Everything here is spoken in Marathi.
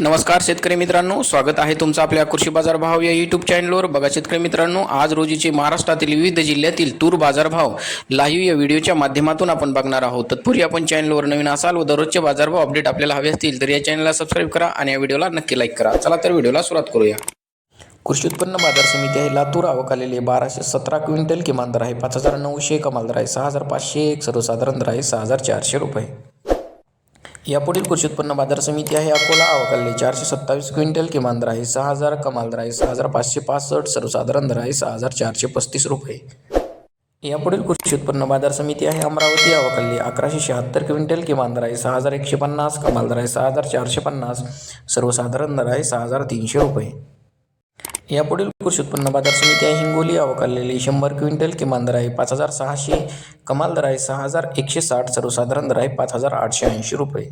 नमस्कार शेतकरी मित्रांनो स्वागत आहे तुमचं आपल्या कृषी बाजार भाव या युट्यूब चॅनलवर बघा शेतकरी मित्रांनो आज रोजीचे महाराष्ट्रातील विविध जिल्ह्यातील तूर बाजारभाव लाईव्ह या व्हिडिओच्या माध्यमातून आपण बघणार आहोत. तत्पूर्वी आपण चॅनलवर नवीन असाल व दररोजचे बाजारभाव अपडेट आपल्याला हवे असतील तर या चॅनलला सबस्क्राईब करा आणि या व्हिडिओला नक्की लाईक करा. चला तर व्हिडिओला सुरुवात करूया. कृषी उत्पन्न बाजार समिती आहे. लातूर आवक आलेली आहे. बाराशे सतरा क्विंटल किमान दर आहे. पाच हजार नऊशे कमाल दर आहे. सहा हजार पाचशे एक सर्वसाधारण दर आहे. सहा हजार चारशे रुपये. यापुढील कृषी उत्पन्न बाजार समिती आहे. अकोला अवकल्ले चारशे सत्तावीस क्विंटल किमान दर आहे सहा हजार कमाल दर आहे सहा हजार पाचशे पासष्ट सर्वसाधारण दर आहे सहा हजार चारशे पस्तीस रुपये. यापुढील कृषी उत्पन्न बाजार समिती आहे. अमरावती अवकल्ली अकराशे शहात्तर क्विंटल किमान दर आहे सहा हजार एकशे पन्नास कमाल दर आहे सहा हजार चारशे पन्नास सर्वसाधारण दर आहे सहा हजार तीनशे रुपये. यापुढील कृषी उत्पन्न बाजार समिती आहे. हिंगोली अवकाललेली शंभर क्विंटल किमान दर आहे पाच हजार सहाशे कमाल दर आहे सहा हजार एकशे साठ सर्वसाधारण दर आहे पाच हजार आठशे ऐंशी रुपये.